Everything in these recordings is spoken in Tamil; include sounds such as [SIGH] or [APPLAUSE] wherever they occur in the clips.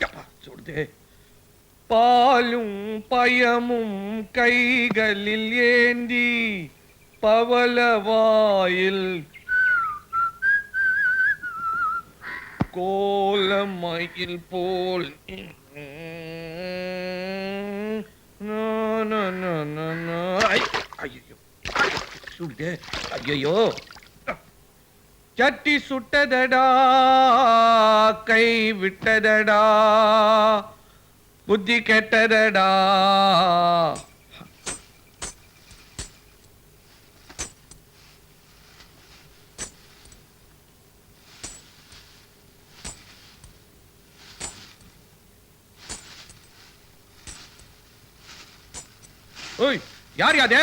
யப்பா, பாலும் பயமும் கைகளில் ஏந்தி பவளவாயில் கோலமயில் போல் ஐயோ ஐயோ சட்டி சுட்டதடா கை விட்டதடா புத்தி கெட்டதடா. ஓய் யார் யாதே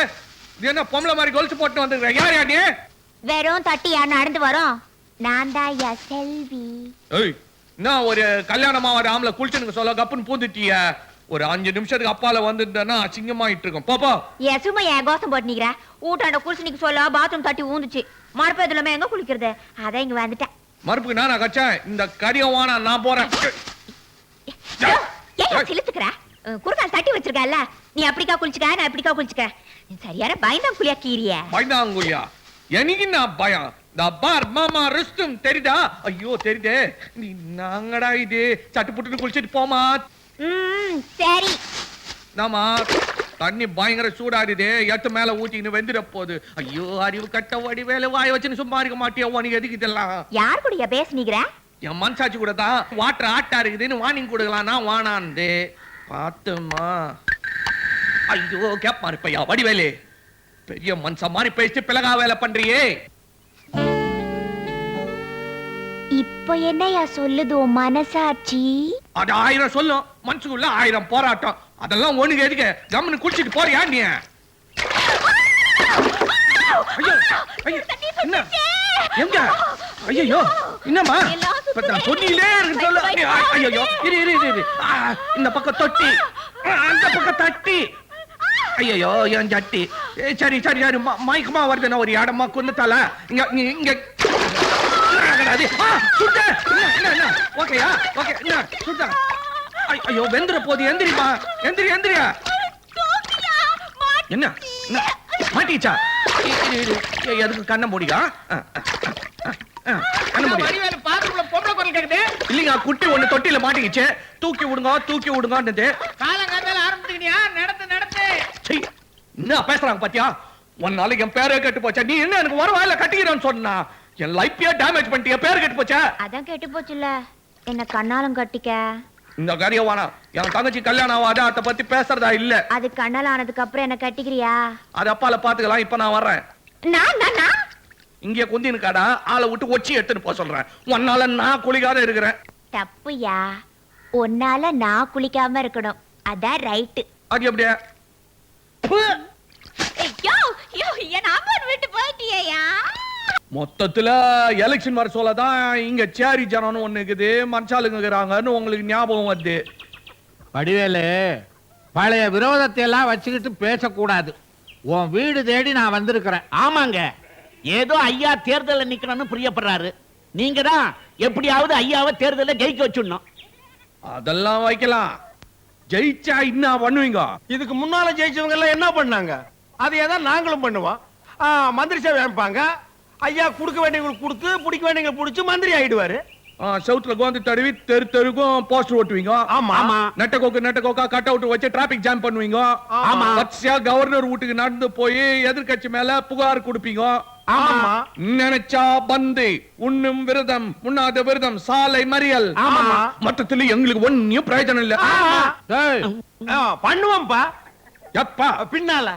இது என்ன பொம்பளை மாதிரி கொலிச்சு போட்டு வந்துருக்க யார் யாடியே வெறும் தட்டியா நடந்து வரோம்? நான் தான் ஐயா செல்வி. ஏய் என்ன ஒரு கல்யாணமா வர ஆம்பளை குளிச்சுனுக்கு சொல்ல கப்புன்னு பூந்துட்டிய? ஒரு அஞ்சு நிமிஷத்துக்கு அப்பால வந்துட்டேன்னா அசிங்கமாயிட்டு இருக்கும் பாப்பா என் சும்மா என் கோசம் போட்டு நிக்கிற ஊட்டாண்ட குளிச்சு சொல்ல பாத்ரூம் தட்டி ஊந்துச்சு. மறுப்பு இதுலமே எங்க குளிக்கிறது? அதான் இங்க வந்துட்டேன். மறுப்புக்கு நானா கச்சேன் இந்த கரியவானா நான் போறேன். ஏன் சிலுத்துக்கிற குறுக்கால் தட்டி வச்சிருக்கல நீ அப்படிக்கா குளிச்சுக்க நான் இப்படிக்கா குளிச்சுக்க. நீ சரியான பயந்தான் குளியா கீரிய. பயந்தாங்குய்யா எனக்கு நான் பயம்? இந்த பார் மாமா ரிஸ்டும் தெரியுதா? ஐயோ தெரியுதே. நீ நாங்கடா இது? சட்டு புட்டுன்னு குளிச்சிட்டு போமா. ம் சரி. நாமா தண்ணி பயங்கர சூடாடுதே எட்டு மேல ஊத்திக்கின்னு வெந்துட போகுது ஐயோ அறிவு கட்ட வடி வேலை வாய வச்சுன்னு சும்மா இருக்க மாட்டியா? உனக்கு எதுக்கு இதெல்லாம்? யார் கூடயா பேசுனீங்கிற என் மனசாட்சி கூட தான். வாட்டர் ஆட்டா இருக்குதுன்னு வார்னிங் கொடுக்கலாம் நான் வானாந்து பார்த்துமா ஐயோ கேப்பா இருப்பையா வடிவேலு. பெரிய மனுஷன் மாதிரி பேசிட்டு பிளகா வேலை பண்றியே. இப்போ என்னையா சொல்லுது உன் மனசாட்சி? அது ஆயிரம் சொல்லும். மனசுக்குள்ள ஆயிரம் போராட்டம். அதெல்லாம் ஒண்ணுக்கு எதுக்கு? கம்முன்னு குடிச்சிட்டு போறியா நீ? ஐயோ, ஐயோ, என்ன? எங்க? ஐயோ என்னம்மா? சொன்னீங்களே ஐயோ இரு இரு இரு, இந்த பக்கம் தொட்டி. அந்த பக்கம் தட்டி. ஐயோ என் சட்டி சரி சரி சரி. மயக்கமா வருது. நான் ஒரு இடமா குந்துத்தால இங்க இங்க? ஓகேயா ஓகே ஐயோ வெந்துற போது எந்திரிமா எந்திரி எந்திரியா என்ன? மாட்டிச்சா எதுக்கு கண்ணை மூடியா இல்லைங்க குட்டி ஒண்ணு தொட்டில மாட்டிக்கிச்சு. தூக்கி விடுங்க தூக்கி காலங்காத்தால என்ன பேசுறாங்க பாத்தியா? ஒரு நாளைக்கு என் பேரே கெட்டு போச்சா? நீ என்ன எனக்கு வர வாயில கட்டிக்கிறேன்னு சொன்னா? என் லைஃபையே டேமேஜ் பண்ணிட்டிய? பேர் கெட்டு போச்சா? அதான் கெட்டு போச்சுல என்ன கண்ணாலும் கட்டிக்க? இந்த காரியம் வேணாம் என் தங்கச்சி கல்யாணம் ஆகாது அதை பத்தி பேசுறதா இல்ல. அது கண்ணால் ஆனதுக்கு அப்புறம் என்ன கட்டிக்கிறியா? அது அப்பால பாத்துக்கலாம். இப்ப நான் வர்றேன். நான் நான் இங்க குந்தின்னு காடா ஆளை விட்டு ஒச்சி எடுத்துட்டு போக சொல்றேன். உன்னால நான் குளிக்காத இருக்கிறேன். தப்புயா? உன்னால நான் குளிக்காம இருக்கணும். அதான் ரைட்டு அது எப்படியா? மொத்தத்துல எலெக்ஷன் வர சொல்லதான் இங்க சேரி ஜனம்னு ஒண்ணு இருக்குது. மனுஷாளுங்க இருக்கிறாங்கன்னு உங்களுக்கு ஞாபகம் வருது. வடிவேலு பழைய விரோதத்தை எல்லாம் வச்சுக்கிட்டு பேசக்கூடாது. உன் வீடு தேடி நான் வந்திருக்கிறேன். ஆமாங்க. ஏதோ ஐயா தேர்தல்ல நிக்கணும்னு பிரியப்படுறாரு. நீங்க தான் எப்படியாவது ஐயாவை தேர்தல்ல ஜெயிக்க வச்சுடணும். அதெல்லாம் வைக்கலாம். ஜெயிச்சா என்ன பண்ணுவீங்க? இதுக்கு முன்னால ஜெயிச்சவங்க எல்லாம் என்ன பண்ணாங்க? அதே தான் நாங்களும் பண்ணுவோம். மந்திரி சேவை அமைப்பாங்க. ஐயா கொடுக்க வேண்டியவங்களுக்கு கொடுத்து பிடிக்க வேண்டியவங்களுக்கு பிடிச்சு மந்திரி ஆயிடுவாரு. செவுத்துல கோந்து தடவி தெரு தெருக்கும் போஸ்டர் ஓட்டுவீங்க. ஆமா. ஆமா. நெட்ட கோக்கு நெட்ட கோக்கா கட் அவுட் வச்சு டிராபிக் ஜாம் பண்ணுவீங்க. ஆமா. கவர்னர் வீட்டுக்கு நடந்து போய் எதிர்க்கட்சி மேல புகார் கொடுப்பீங்க. ஆமா நினைச்சா பந்து உண்ணும் விரதம் உண்ணாத விரதம் சாலை மறியல். ஆமா. மொத்தத்துல எங்களுக்கு ஒன்னும் பிரயோஜனம் இல்ல. பண்ணுவோம்ப்பா. எப்பா? பின்னால.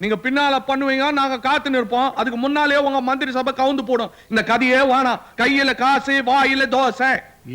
நீங்க பின்னால பண்ணுவீங்க நாங்க காத்து நிற்போம் அதுக்கு முன்னாலே உங்க மந்திரி சபை கவுந்து போடும். இந்த கதையே வேணாம் கையில காசு வாயில தோசை.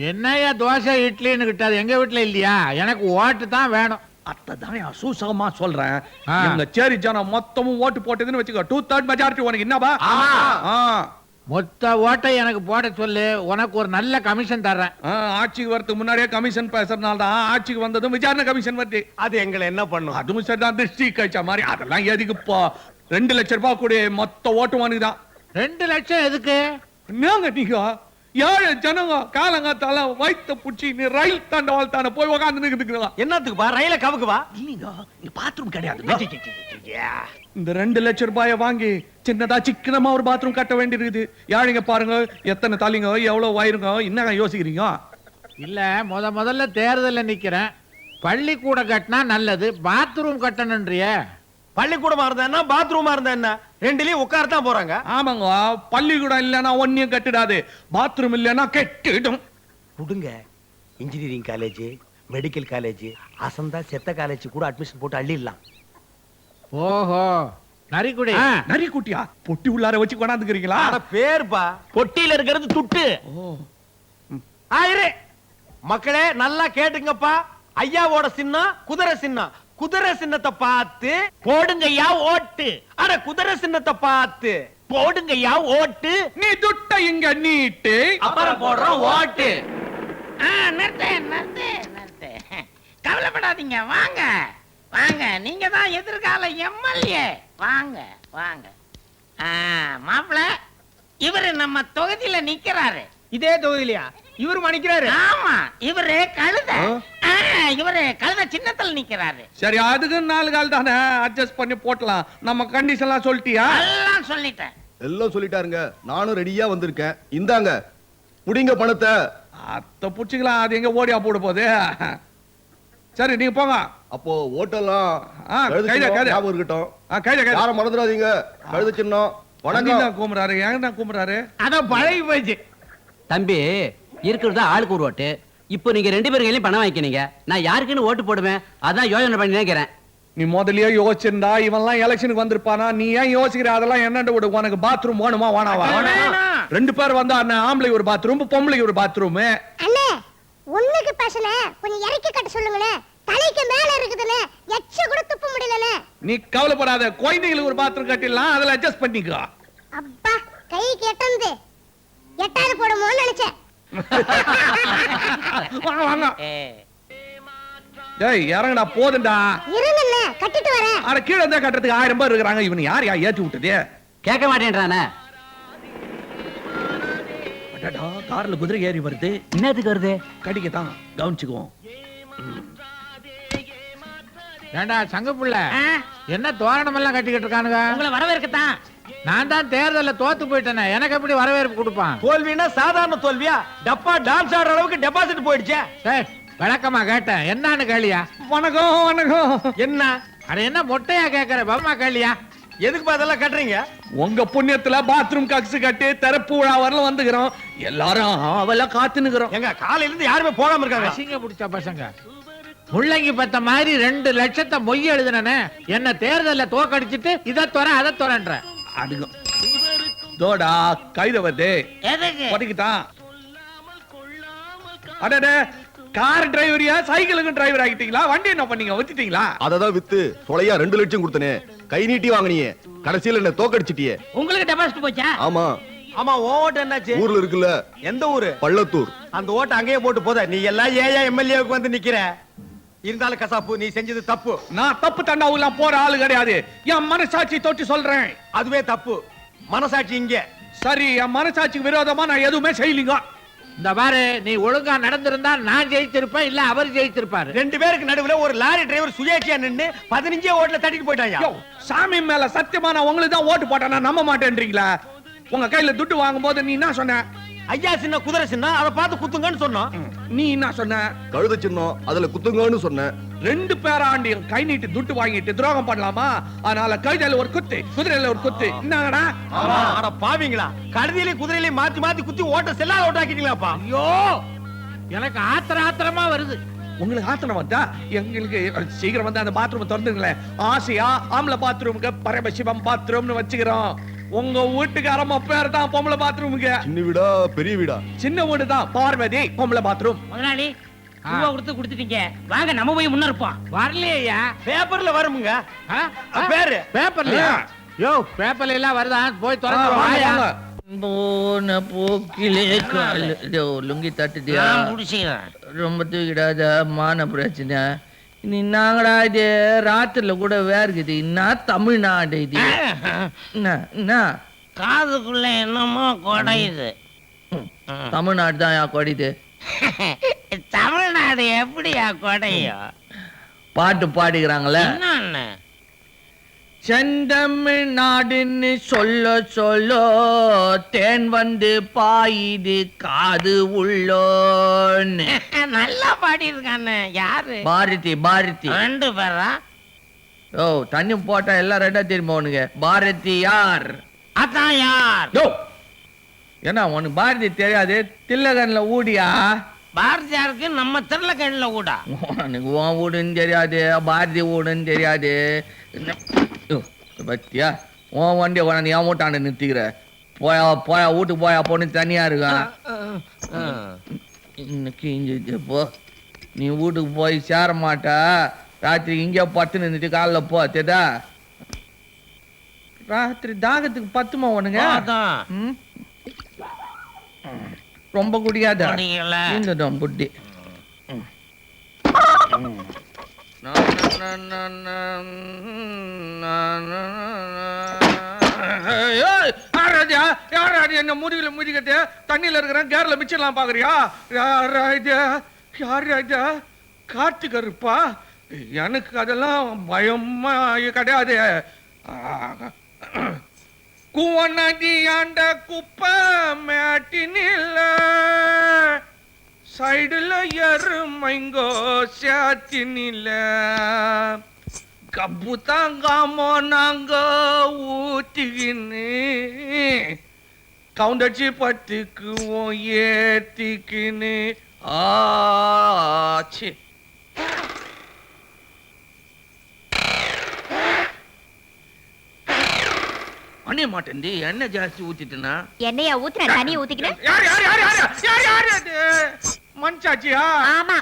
என்னய்யா தோசை இட்லின்னு கிட்டாது. எங்க வீட்டுல இல்லையா? எனக்கு ஓட்டு தான் வேணும். அத்ததான் சூசகமா சொல்றேன். எங்க சேரி ஜனம் மொத்தமும் ஓட்டு போட்டதுன்னு வச்சுக்கோ. டூ தேர்ட் மெஜாரிட்டி உனக்கு என்னப்பா? ஆ. மொத்த ஓட்டை எனக்கு போட சொல்லு. உனக்கு ஒரு நல்ல கமிஷன் தர்றேன். ஆ, ஆட்சிக்கு வரதுக்கு முன்னாடியே கமிஷன் பேசுறதுனால தான் ஆட்சிக்கு வந்ததும் விசாரணை கமிஷன் வருது. அது எங்களை என்ன பண்ணும்? அதுவும் சரிதான். திருஷ்டி கழிச்ச மாதிரி அதெல்லாம் எதுக்குப்பா? ரெண்டு லட்சம் ரூபாய் கூட மொத்த ஓட்டு உனக்கு தான் ரெண்டு லட்சம் எதுக்கு? என்னங்க நீங்க? ஏழை ஜனங்க காலங்காத்தால வயித்த புடிச்சு நீ ரயில் தாண்டவாள் தானே போய் உக்காந்து நிக்குதுங்க என்னத்துக்குப்பா ரயில கவுக்கு வா இல்லீங்க இங்க பாத்ரூம் கிடையாது. இந்த ரெண்டு லட்சம் ரூபாய வாங்கி சின்னதா சிக்கனமா ஒரு பாத்ரூம் கட்ட வேண்டியிருக்குது. யாழிங்க பாருங்க எத்தனை தலைங்க எவ்வளவு வயிறுங்க என்னங்க யோசிக்கிறீங்க? இல்ல முத முதல்ல தேர்தல்ல நிக்கிறேன். பள்ளிக்கூடம் கட்டினா நல்லது பாத்ரூம் கட்டணுன்றியே பள்ளிக்கூடமா இருந்தா என்ன? பாத்ரூமா இருந்தா என்ன? ரெண்டுலயும் உட்காரத்தான் போறாங்க. ஆமாங்க. பள்ளிக்கூடம் இல்லைன்னா ஒன்னியும் கட்டிடாது. பாத்ரூம் இல்லைன்னா கெட்டிடும் கொடுங்க. இன்ஜினியரிங் காலேஜ் மெடிக்கல் காலேஜ் அசந்தா செத்த காலேஜ் கூட அட்மிஷன் போட்டு அள்ளிடலாம். ஓஹோ. நரிக்குடி. ஆ, நரி குட்டியா பொட்டி உள்ளார வச்சு கொண்டாந்துக்கிறீங்களா? அட பேருப்பா. பொட்டியில இருக்கிறது துட்டு. ஆயிரு. மக்களே நல்லா கேட்டுங்கப்பா. ஐயாவோட சின்னம் குதிரை சின்னம். குதிரை சின்னத்தை பார்த்து போடுங்கய்யா ஓட்டு. அட குதிரை சின்னத்தை பார்த்து போடுங்கய்யா ஓட்டு. நீ துட்ட இங்க நீட்டு. அப்புறம் போடுறோம் ஓட்டு. நிறுத்து, நிறுத்து, நிறுத்து. கவலைப்படாதீங்க வாங்க. வாங்க நீங்க தான் எதிர்கால எம்எல்ஏ. வாங்க வாங்க. ஆ, மாப்பிள இவரு நம்ம தொகுதியில நிக்கிறாரு. இதே தொகுதியிலையா? இவரு மணிக்கிறாரு? ஆமா இவரு கழுத. இவரு கழுத சின்னத்துல நிக்கிறாரு. சரி அதுக்கு நாலு கால் தானே? அட்ஜஸ்ட் பண்ணி போட்டலாம். நம்ம கண்டிஷன்லாம் சொல்லிட்டியா? எல்லாம் சொல்லிட்டேன். எல்லாம் சொல்லிட்டாருங்க. நானும் ரெடியா வந்திருக்கேன். இந்தாங்க. புடிங்க பணத்தை. அத்த புடிச்சுக்கலாம். அது எங்க ஓடியா போட போகுது? சரி நீங்க போங்க. அப்போ ஓட்டெல்லாம். ஞாபகம் இருக்கட்டும். கையில கையில யாரும் மறந்துடாதீங்க. கழுது சின்னம். வணக்கம். கூப்பிடுறாரு. ஏன் கூப்பிடுறாரு? அதான் பழகி போச்சு தம்பி இருக்கிறது ஆளுக்கு ஒரு ஓட்டு. இப்போ நீங்க ரெண்டு பேர் கையிலயும் பணம் வாங்கிக்கினீங்க நான் யாருக்குன்னு ஓட்டு போடுவேன்? அதான் யோசனை பண்ணி நினைக்கிறேன். நீ முதல்லயே யோசிச்சிருந்தா இவன்லாம் எலெக்ஷனுக்கு வந்திருப்பானா? நீ ஏன் யோசிக்கிற? அதெல்லாம் என்னண்டு விடு? உனக்கு பாத்ரூம் வேணுமா வேணாவா. ரெண்டு பேர் வந்தா அண்ணன் ஆம்பளை ஒரு பாத்ரூம் பொம்பளைக்கு ஒரு பாத்ரூம் அண்ணே ஒண்ணுக்கு பேசல. கொஞ்சம் இறக்கி கட்ட சொல்லுங்களே. தலைக்கு மேல இருக்குதுண்ணே எச்ச கூட துப்ப முடியலண்ணே. நீ கவலைப்படாத. குழந்தைங்களுக்கு ஒரு பாத்ரூம் கட்டிடலாம். அதுல அட்ஜஸ்ட் பண்ணிக்கோ. அப்பா கைக்கு எட்டந்து எட்டாவது போடுமோன்னு நினைச்சேன். [LAUGHS] [LAUGHS] வாங்க வாங்க. ஏய் இறங்குடா போதுண்டா இருங்கண்ணே கட்டிட்டு வரேன். அட கீழே இருந்தா கட்டுறதுக்கு ஆயிரம் பேர் இருக்கிறாங்க. இவன் யார் யா ஏத்தி விட்டதே? கேட்க மாட்டேன்றானே. அடடா கார்ல குதிரை ஏறி வருது. என்னத்துக்கு வருது? கடிக்க தான் கவனிச்சுக்குவோம் ஏண்டா சங்கப்புள்ள ஆ, என்ன தோரணம் எல்லாம் கட்டிக்கிட்டு இருக்கானுங்க? உங்களை வரவேற்கத்தான். நான் தான் தேர்தல்ல தோத்து போயிட்டேனே. எனக்கு எப்படி வரவேற்பு கொடுப்பான்? தோல்வினா சாதாரண தோல்வியா? டப்பா டான்ஸ் ஆடுற அளவுக்கு டெபாசிட் போயிடுச்சே. சரி விளக்கமா கேட்டேன். என்னன்னு கேளியா? வணக்கம் வணக்கம். என்ன? அட என்ன மொட்டையா கேக்குற? பம்மா கேளியா? எதுக்கு அதெல்லாம் கட்டுறீங்க? உங்க புண்ணியத்துல பாத்ரூம் கக்ஸ் கட்டி திறப்பு விழா வரல வந்துக்கிறோம். எல்லாரும் அவெல்லாம் காத்து நிக்கிறோம் எங்க காலையில இருந்து யாருமே போகாம இருக்காங்க. அசிங்க பிடிச்ச பசங்க. முள்ளங்கி பத்த மாதிரி ரெண்டு லட்சத்தை மொய் எழுதுனே என்ன தேர்தல்ல தோக்கடிச்சிட்டு இதை துற அதை துறன்ற. அதுக்கும் தோடா கைத வருது. அடடே கார் டிரைவரியா சைக்கிளுக்கும் டிரைவர் ஆகிட்டீங்களா? வண்டி என்ன பண்ணீங்க? வச்சுட்டீங்களா அததான் வித்து சொலையா ரெண்டு லட்சம் கொடுத்தனே. கை நீட்டி வாங்கினியே. கடைசியில என்ன தோக்கடிச்சிட்டியே. உங்களுக்கு டெபாசிட் போச்சா? ஆமா. ஆமா ஓட்டு என்னாச்சு? ஊர்ல இருக்குல்ல. எந்த ஊரு? பள்ளத்தூர். அந்த ஓட்டு அங்கேயே போட்டு போத. நீ எல்லாம் ஏயா எம்எல்ஏவுக்கு வந்து நிக்கிற? இருந்தாலும் கசாப்பு நீ செஞ்சது தப்பு. நான் தப்பு தண்டாவுலாம் போற ஆளு கிடையாது. என் மனசாட்சி தொட்டு சொல்றேன். அதுவே தப்பு. மனசாட்சி இங்க. சரி என் மனசாட்சிக்கு விரோதமா நான் எதுவுமே செய்யலீங்க. இந்த பாரு நீ ஒழுங்கா நடந்திருந்தா நான் ஜெயிச்சிருப்பேன் இல்ல அவர் ஜெயிச்சிருப்பாரு? ரெண்டு பேருக்கு நடுவுல ஒரு லாரி டிரைவர் சுயேட்சியா நின்னு பதினஞ்சே ஓட்டுல தட்டிட்டு போயிட்டாங்க சாமி மேல சத்தியமா நான் உங்களுக்கு தான் ஓட்டு போட்டேன் நான் நம்ப மாட்டேன்றீங்களா? உங்க கையில துட்டு வாங்கும் போது நீ என்ன சொன்ன? ஐயா சின்ன குதிரை சின்ன அதை பார்த்து குத்துங்கன்னு சொன்னோம். நீ என்ன சொன்ன? கழுத சின்னம் அதுல குத்துங்கன்னு சொன்னேன் ரெண்டு பேராண்டி கை நீட்டி துட்டு வாங்கிட்டு துரோகம் பண்ணலாமா? அதனால கழுதையில ஒரு குத்து குதிரையில ஒரு குத்து. என்னங்கடா? அட பாவீங்களா? கழுதியிலையும் குதிரையிலையும் மாத்தி மாத்தி குத்தி ஓட்ட செல்லாத ஓட்டாக்கிட்டீங்களாப்பா ஐயோ! எனக்கு ஆத்திர ஆத்திரமா வருது. உங்களுக்கு ஆத்தனம் வந்தா எங்களுக்கு சீக்கிரம் வந்து அந்த பாத்ரூம் திறந்துங்களேன் ஆசையா ஆம்பளை பாத்ரூமுக்கு பரமசிவம் பாத்ரூம்னு வச்சுக்கிறோம். உங்க வீட்டுக்காரம்மா பேர் தான் பொம்பளை பாத்ரூமுக்கு சின்ன வீடா பெரிய வீடா? சின்ன வீடு தான் பார்வதி பொம்பளை பாத்ரூம் முதலாளி ரூபா கொடுத்து கொடுத்துட்டீங்க. வாங்க நம்ம போய் முன்ன இருப்போம். வரலையா பேப்பர்ல வருமுங்க? பேரு. பேப்பர்லயா? ஆ. யோ பேப்பர்ல எல்லாம் வருதா? போய் திறந்து. போன போக்கிலே கால். லுங்கி தட்டுட்டியா? ரொம்ப தூக்கிடாத மான பிரச்சனை. நீ நாங்கடா இது ராத்திரில கூட வேர்க்குது என்ன தமிழ்நாடு இது? என்ன காதுக்குள்ள என்னமோ குடையுது தமிழ்நாடு தான் யா கொடிது தமிழ்நாடு எப்படியா குடையும் பாட்டு பாடிக்கிறாங்களே. என்னன்னு செந்தமிழ்நாடுன்னு சொல்ல சொல்ல தேன் வந்து பாயுது காது உள்ளோன்னு. [LAUGHS] நல்லா பாடியிருக்கானே யாரு? பாரதி பாரதி. ரெண்டு பேரா? ஓ தண்ணி போட்டா எல்லாம் ரெண்டா திரும்ப உனக்கு? பாரதி யார்? அதான் யார்? யோ! என்ன உனக்கு பாரதி தெரியாது. தில்லகன்ல ஊடியா? பாரதியாருக்கு நம்ம திருளக்கண்ணில கூடா உனக்கு உன் வீடுன்னு தெரியாது பாரதி வீடுன்னு தெரியாது. பத்தியா? உன் வண்டியை கொண்டாந்து என் வீட்டாண்ட நிறுத்திக்கிற. போயா போயா வீட்டுக்கு போயா பொண்ணு தனியா இருக்கான் இன்னைக்கு இங்க போ. நீ வீட்டுக்கு போய் சேர மாட்டா. ராத்திரி இங்கே பத்து நின்றுட்டு காலைல போ தெரியுதா? ராத்திரி தாகத்துக்கு பத்துமா உனங்க? ரொம்ப குடியாத குடிக்கல. இந்த புட்டி என்ன முதுகுல முதுகட்டு தண்ணியில் இருக்கிறேன் கேர்ல மிச்சலாம் பாக்குறியா? யார் ராஜா? யார் ராஜா? காத்து கருப்பா எனக்கு அதெல்லாம் பயமா கிடையாது. குவநதி ஆண்ட குப்பை மேட்டினில்ல. சைடுல எருமைங்கோ சாத்தினில்ல கப்பு தாங்காமோ நாங்க ஊத்திக்கின்னு. கவுண்டச்சி பத்துக்குவோம் ஏத்திக்கின்னு. ஆச்சு அணிய மாட்டேன்டி எண்ணெய் ஜாஸ்தி ஊத்திட்டுனா. என்னையா ஊத்துன? தண்ணிய ஊத்திக்கினேன் யார் யார் யார் யார் யார் யார் அது மன்சாச்சியா ஆமா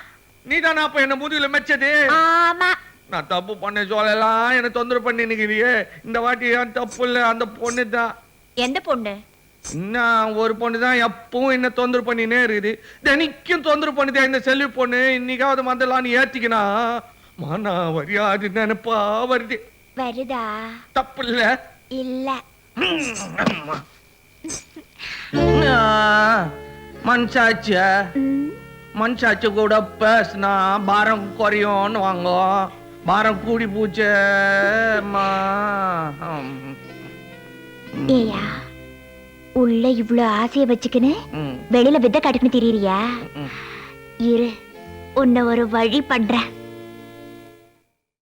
நீதானா அப்ப என்ன முதுகுல மெச்சது ஆமா நான் தப்பு பண்ண சொல்லலாம் என்ன தொந்தரவு பண்ணி நிக்கிறியே இந்த வாட்டி ஏன் தப்பு இல்ல அந்த பொண்ணு தான் எந்த பொண்ணு இன்னும் ஒரு பொண்ணு தான் எப்பவும் என்ன தொந்தரவு பண்ணினே இருக்குது தினைக்கும் தொந்தரவு பண்ணுதே இந்த செல்வி பொண்ணு இன்னைக்காவது மந்தலான்னு ஏத்திக்கினா மானா வரியாது நினைப்பா வருது வருதா தப்பு இல்ல இல்ல மனசாட்சிய மனசாட்சி கூட பேசினா பாரம் குறையும்னு வாங்க. பாரம் கூடி பூச்சேம்மா ஏயா உள்ள இவ்ளோ ஆசைய வச்சுக்கின்னு ம். வெளியில வித்த காட்டுக்குன்னு தெரியறியா. இரு உன்னை ஒரு வழி பண்றேன்.